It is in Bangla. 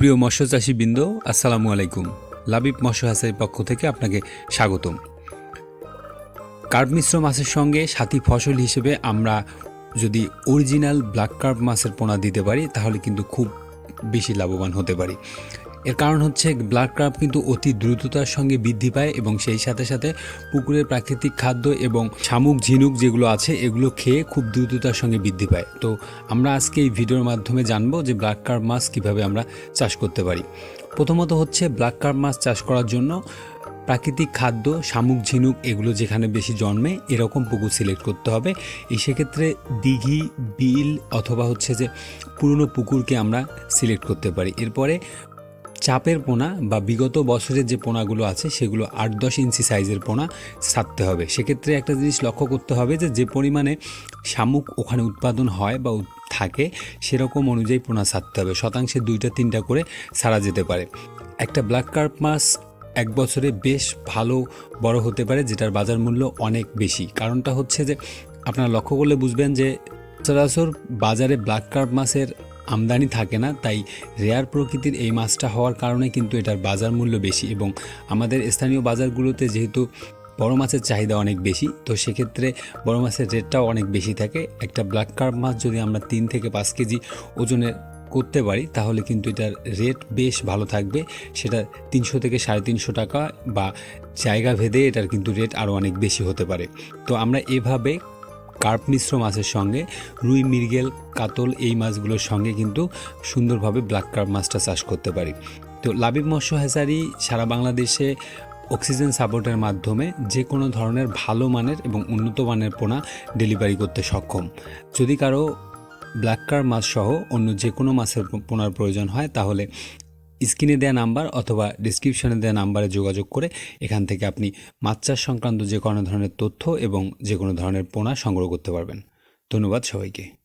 সুপ্রিয় মৎস্য চাষী বৃন্দ আসসালামু আলাইকুম। লাবিব মৎস্য হাসের পক্ষ থেকে আপনাকে স্বাগতম। কার্প মিশ্র মাছের সঙ্গে সাথী ফসল হিসেবে আমরা যদি অরিজিনাল ব্ল্যাক কার্প মাছের পোনা দিতে পারি, তাহলে কিন্তু খুব বেশি লাভবান হতে পারি। এর কারণ হচ্ছে ব্ল্যাক কার্প কিন্তু অতি দ্রুততার সঙ্গে বৃদ্ধি পায় এবং সেই সাথে সাথে পুকুরের প্রাকৃতিক খাদ্য এবং শামুক, ঝিনুক যেগুলো আছে, এগুলো খেয়ে খুব দ্রুততার সঙ্গে বৃদ্ধি পায়। তো আমরা আজকে এই ভিডিওর মাধ্যমে জানব যে ব্ল্যাক কার্প মাছ কীভাবে আমরা চাষ করতে পারি। প্রথমত হচ্ছে ব্ল্যাক কার্প মাছ চাষ করার জন্য প্রাকৃতিক খাদ্য, শামুক, ঝিনুক এগুলো যেখানে বেশি জন্মে এরকম পুকুর সিলেক্ট করতে হবে। এই সেক্ষেত্রে দিঘি, বিল অথবা হচ্ছে যে পুরনো পুকুরকে আমরা সিলেক্ট করতে পারি। এরপরে চাপের পোনা বা বিগত বছরের যে পোনাগুলো আছে, সেগুলো আট দশ ইঞ্চি সাইজের পোনা ছাড়তে হবে। সেক্ষেত্রে একটা জিনিস লক্ষ্য করতে হবে যে যে পরিমাণে শামুক ওখানে উৎপাদন হয় বা থাকে, সেরকম অনুযায়ী পোনা ছাড়তে হবে। শতাংশে দুইটা, তিনটা করে ছাড়া যেতে পারে। একটা ব্ল্যাক কার্প মাছ এক বছরে বেশ ভালো বড় হতে পারে, যেটার বাজার মূল্য অনেক বেশি। কারণটা হচ্ছে যে, আপনারা লক্ষ্য করলে বুঝবেন যে, সচরাচর বাজারে ব্ল্যাক কার্প মাছের আমদানি থাকে না, তাই রেয়ার প্রকৃতির এই মাছটা হওয়ার কারণে কিন্তু এটার বাজার মূল্য বেশি এবং আমাদের স্থানীয় বাজারগুলোতে যেহেতু বড় মাছের চাহিদা অনেক বেশি, তো সেক্ষেত্রে বড় মাছের রেটটাও অনেক বেশি থাকে। একটা ব্ল্যাক কার্প মাছ যদি আমরা তিন থেকে পাঁচ কেজি ওজনের করতে পারি, তাহলে কিন্তু এটার রেট বেশ ভালো থাকবে। সেটা তিনশো থেকে সাড়ে তিনশো টাকা বা জায়গা ভেদে এটার কিন্তু রেট আরও অনেক বেশি হতে পারে। তো আমরা এভাবে কার্প মিশ্র মাছের সঙ্গে, রুই, মৃগেল, কাতল এই মাছগুলোর সঙ্গে কিন্তু সুন্দরভাবে ব্ল্যাক কার্প মাছটা চাষ করতে পারি। তো লাবিব মৎস্য হ্যাচারি সারা বাংলাদেশে অক্সিজেন সাপোর্টের মাধ্যমে যে কোনো ধরনের ভালো মানের এবং উন্নত মানের পোনা ডেলিভারি করতে সক্ষম। যদি কারও ব্ল্যাক কার মাছ সহ অন্য যে কোনো মাছের পোনার প্রয়োজন হয়, তাহলে স্ক্রিনে দেওয়া নাম্বার অথবা ডিসক্রিপশনে দেওয়া নাম্বারে যোগাযোগ করে এখান থেকে আপনি মাছ চাষ সংক্রান্ত যে কোনো ধরনের তথ্য এবং যে কোনো ধরনের পোনা সংগ্রহ করতে পারবেন। ধন্যবাদ সবাইকে।